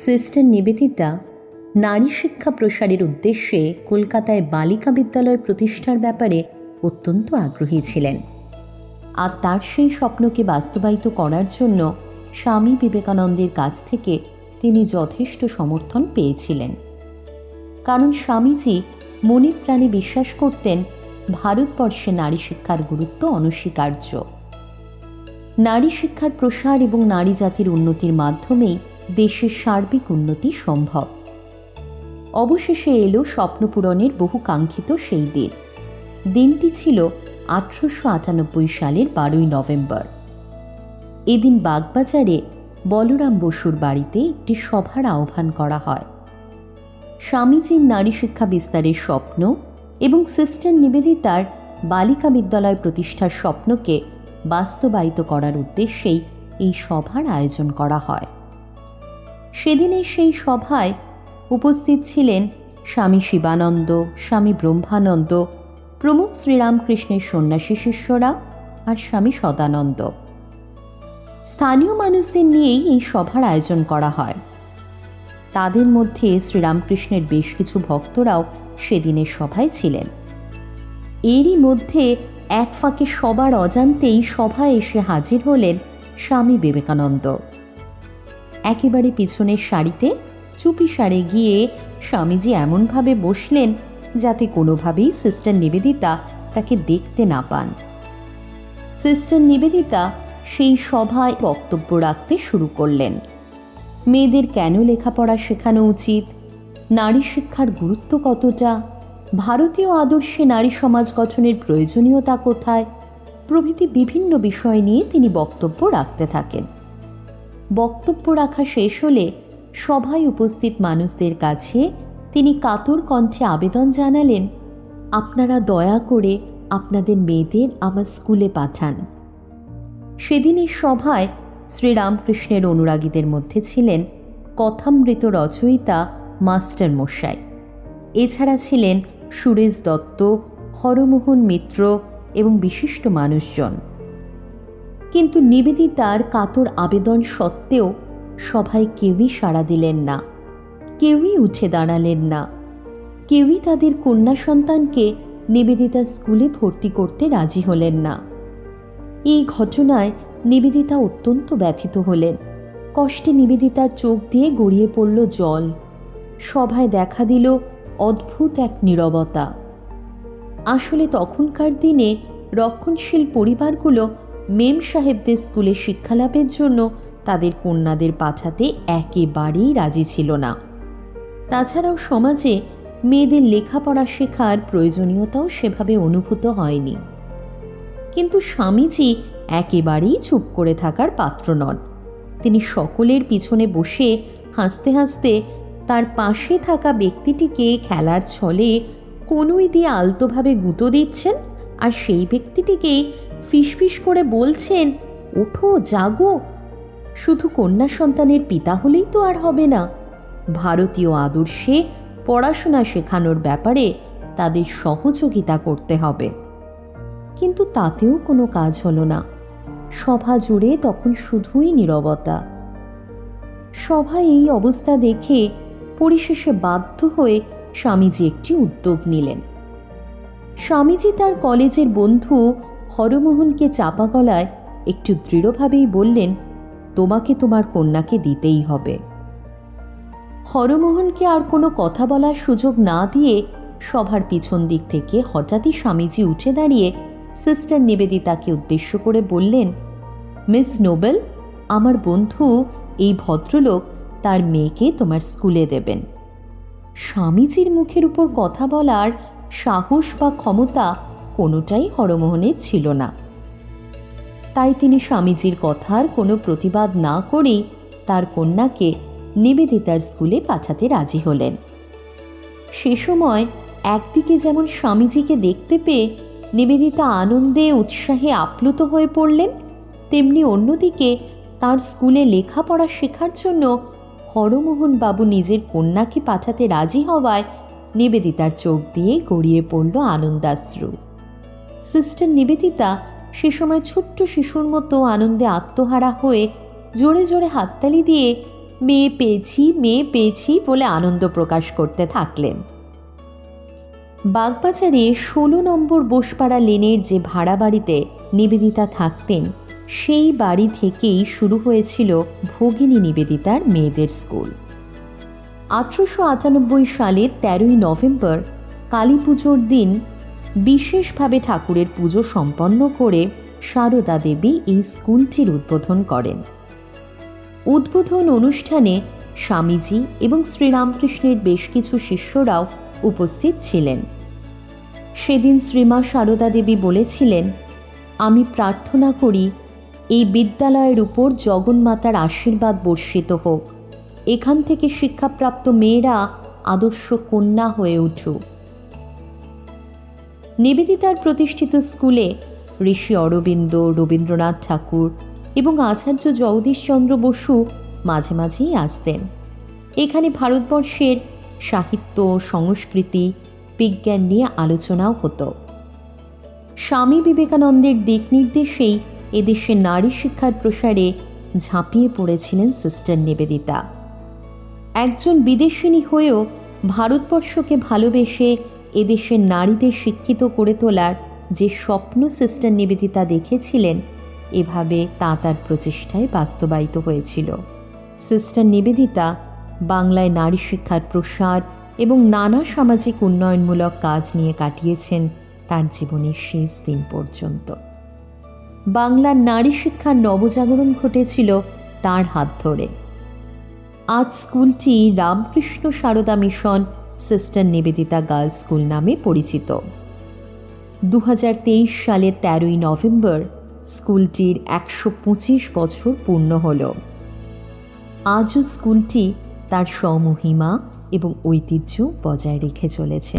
Sister Nivedita নারী শিক্ষা প্রসারের উদ্দেশ্যে কলকাতায় বালিকা বিদ্যালয় প্রতিষ্ঠার ব্যাপারে অত্যন্ত আগ্রহী ছিলেন। আর তার সেই স্বপ্নকে বাস্তবায়িত করার জন্য স্বামী বিবেকানন্দের কাছ থেকে তিনি যথেষ্ট সমর্থন পেয়েছিলেন। কারণ স্বামীজি মনে প্রাণে বিশ্বাস করতেন, ভারতবর্ষে নারী শিক্ষার গুরুত্ব অনস্বীকার্য। নারী শিক্ষার প্রসার এবং নারী জাতির উন্নতির মাধ্যমেই দেশের সার্বিক উন্নতি সম্ভব। অবশেষে এলো স্বপ্নপূরণের বহু কাঙ্ক্ষিত সেই দিন। দিনটি ছিল আঠারোশো আটানব্বই সালের বারোই নভেম্বর। এদিন বাগবাজারে বলরাম বসুর বাড়িতে একটি সভার আহ্বান করা হয়। স্বামীজির নারী শিক্ষা বিস্তারের স্বপ্ন এবং সিস্টার নিবেদিতার বালিকা বিদ্যালয় প্রতিষ্ঠার স্বপ্নকে বাস্তবায়িত করার উদ্দেশ্যেই এই সভার আয়োজন করা হয়। সেদিনের সেই সভায় উপস্থিত ছিলেন স্বামী শিবানন্দ, স্বামী ব্রহ্মানন্দ, প্রমুখ শ্রীরামকৃষ্ণের সন্ন্যাসী শিষ্যরা আর স্বামী সদানন্দ। স্থানীয় মানুষদের নিয়েই এই সভার আয়োজন করা হয়। তাদের মধ্যে শ্রীরামকৃষ্ণের বেশ কিছু ভক্তরাও সেদিনের সভায় ছিলেন। এরই মধ্যে এক ফাঁকে সবার অজান্তেই সভায় এসে হাজির হলেন স্বামী বিবেকানন্দ। একেবারে পিছনের সারিতে চুপি সারে গিয়ে স্বামীজি এমনভাবে বসলেন যাতে কোনোভাবেই সিস্টার নিবেদিতা তাকে দেখতে না পান। সিস্টার নিবেদিতা সেই সভায় বক্তব্য রাখতে শুরু করলেন। মেয়েদের কেন লেখাপড়া শেখানো উচিত? নারী শিক্ষার গুরুত্ব কতটা? ভারতীয় আদর্শে নারী সমাজ গঠনের প্রয়োজনীয়তা কোথায়? প্রভৃতি বিভিন্ন বিষয় নিয়ে তিনি বক্তব্য রাখতে থাকেন। বক্তব্য রাখা শেষ হলে সভায় উপস্থিত মানুষদের কাছে তিনি কাতর কণ্ঠে আবেদন জানালেন, আপনারা দয়া করে আপনাদের মেয়েদের আমার স্কুলে পাঠান। সেদিনের সভায় শ্রীরামকৃষ্ণের অনুরাগীদের মধ্যে ছিলেন কথামৃত রচয়িতা মাস্টার মশাই। এছাড়া ছিলেন সুরেশ দত্ত, হরমোহন মিত্র এবং বিশিষ্ট মানুষজন। কিন্তু নিবেদিতার কাতর আবেদন সত্ত্বেও সভায় কেউই সাড়া দিলেন না। কেউই উঠে দাঁড়ালেন না। কেউই তাদের কন্যা সন্তানকে নিবেদিতা স্কুলে ভর্তি করতে রাজি হলেন না। এই ঘটনায় নিবেদিতা অত্যন্ত ব্যথিত হলেন। কষ্টে নিবেদিতার চোখ দিয়ে গড়িয়ে পড়ল জল। সভায় দেখা দিল অদ্ভুত এক নীরবতা। আসলে তখনকার দিনে রক্ষণশীল পরিবারগুলো মেম সাহেবদের স্কুলে শিক্ষালাভের জন্য তাদের কন্যাদের পাঠাতে একেবারেই রাজি ছিল না। তাছাড়াও সমাজে মেয়েদের লেখাপড়া শেখার প্রয়োজনীয়তাও সেভাবে অনুভূত হয়নি। কিন্তু স্বামীজি একেবারেই চুপ করে থাকার পাত্র নন। তিনি সকলের পিছনে বসে হাসতে হাসতে তার পাশে থাকা ব্যক্তিটিকে খেলার ছলে কোনোই দিয়ে আলতোভাবে গুঁতো দিচ্ছেন আর সেই ব্যক্তিটিকে ফিসফিস করে বলছেন, ওঠো, জাগো। শুধু কন্যা সন্তানের পিতা হলেই তো আর হবে না। ভারতীয় আদর্শে পড়াশোনা শেখানোর ব্যাপারে তাদের সহযোগিতা করতে হবে। কিন্তু তাতেও কোনো কাজ হলো না। সভা জুড়ে তখন শুধুই নীরবতা। সভায় এই অবস্থা দেখে পরিশেষে বাধ্য হয়ে স্বামীজি একটি উদ্যোগ নিলেন। স্বামীজি তার কলেজের বন্ধু হরমোহনকে চাপা গলায় একটু দৃঢ়ভাবেই বললেন, তোমাকে তোমার কন্যাকে দিতেই হবে। হরমোহনকে আর কোনো কথা বলার সুযোগ না দিয়ে সভার পিছন দিক থেকে হঠাৎই স্বামীজি উঠে দাঁড়িয়ে সিস্টার নিবেদিতাকে উদ্দেশ্য করে বললেন মিস নোবেল আমার বন্ধু এই ভদ্রলোক তার মেয়েকে তোমার স্কুলে দেবেন। স্বামীজির মুখের উপর কথা বলার সাহস বা ক্ষমতা কোনোটাই হরমোহনের ছিল না। তাই তিনি স্বামীজির কথার কোনো প্রতিবাদ না করেই তার কন্যাকে নিবেদিতার স্কুলে পাঠাতে রাজি হলেন। সে সময় একদিকে যেমন স্বামীজিকে দেখতে পেয়ে নিবেদিতা আনন্দে, উৎসাহে আপ্লুত হয়ে পড়লেন, তেমনি অন্যদিকে তার স্কুলে লেখাপড়া শেখার জন্য হরমোহন বাবু নিজের কন্যাকে পাঠাতে রাজি হওয়ায় নিবেদিতার চোখ দিয়ে গড়িয়ে পড়ল আনন্দাশ্রু। সিস্টার নিবেদিতা সে সময় ছোট্ট শিশুর মতো আনন্দে আত্মহারা হয়ে জোরে জোরে হাততালি দিয়ে মেয়ে পেয়েছি মেয়ে পেয়েছি বলে আনন্দ প্রকাশ করতে থাকলেন। বাগবাজারে ষোলো নম্বর বোসপাড়া লেনের যে ভাড়া বাড়িতে নিবেদিতা থাকতেন, সেই বাড়ি থেকেই শুরু হয়েছিল ভগিনী নিবেদিতার মেয়েদের স্কুল। আঠারোশো আটানব্বই সালে তেরোই নভেম্বর কালী পুজোর দিন বিশেষভাবে ঠাকুরের পুজো সম্পন্ন করে সারদা দেবী এই স্কুলটির উদ্বোধন করেন। উদ্বোধন অনুষ্ঠানে স্বামীজি এবং শ্রীরামকৃষ্ণের বেশ কিছু শিষ্যরাও উপস্থিত ছিলেন। সেদিন শ্রীমা সারদা দেবী বলেছিলেন, আমি প্রার্থনা করি, এই বিদ্যালয়ের উপর জগন্মাতার আশীর্বাদ বর্ষিত হোক। এখান থেকে শিক্ষাপ্রাপ্ত মেয়েরা আদর্শ কন্যা হয়ে উঠুক। নিবেদিতার প্রতিষ্ঠিত স্কুলে ঋষি অরবিন্দ, রবীন্দ্রনাথ ঠাকুর এবং আচার্য জগদীশচন্দ্র বসু মাঝে মাঝেই আসতেন। এখানে ভারতবর্ষের সাহিত্য, সংস্কৃতি, বিজ্ঞান নিয়ে আলোচনাও হতো। স্বামী বিবেকানন্দের দিক নির্দেশেই এদেশে নারী শিক্ষার প্রসারে ঝাঁপিয়ে পড়েছিলেন সিস্টার নিবেদিতা। একজন বিদেশিনী হয়েও ভারতবর্ষকে ভালোবেসে এদেশের নারীদের শিক্ষিত করে তোলার যে স্বপ্ন সিস্টার নিবেদিতা দেখেছিলেন, এভাবে তা তার প্রচেষ্টায় বাস্তবায়িত হয়েছিল। সিস্টার নিবেদিতা বাংলায় নারী শিক্ষার প্রসার এবং নানা সামাজিক উন্নয়নমূলক কাজ নিয়ে কাটিয়েছেন তার জীবনের শেষ দিন পর্যন্ত। বাংলার নারী শিক্ষার নবজাগরণ ঘটেছিল তার হাত ধরে। আজ স্কুলটি Ramakrishna Sarada mission, sister Nivedita girls school নামে পরিচিত। দু সালে তেরোই নভেম্বর স্কুলটির একশো পঁচিশ বছর পূর্ণ হল। আজও স্কুলটি তার স্বমহিমা এবং ঐতিহ্য বজায় রেখে চলেছে।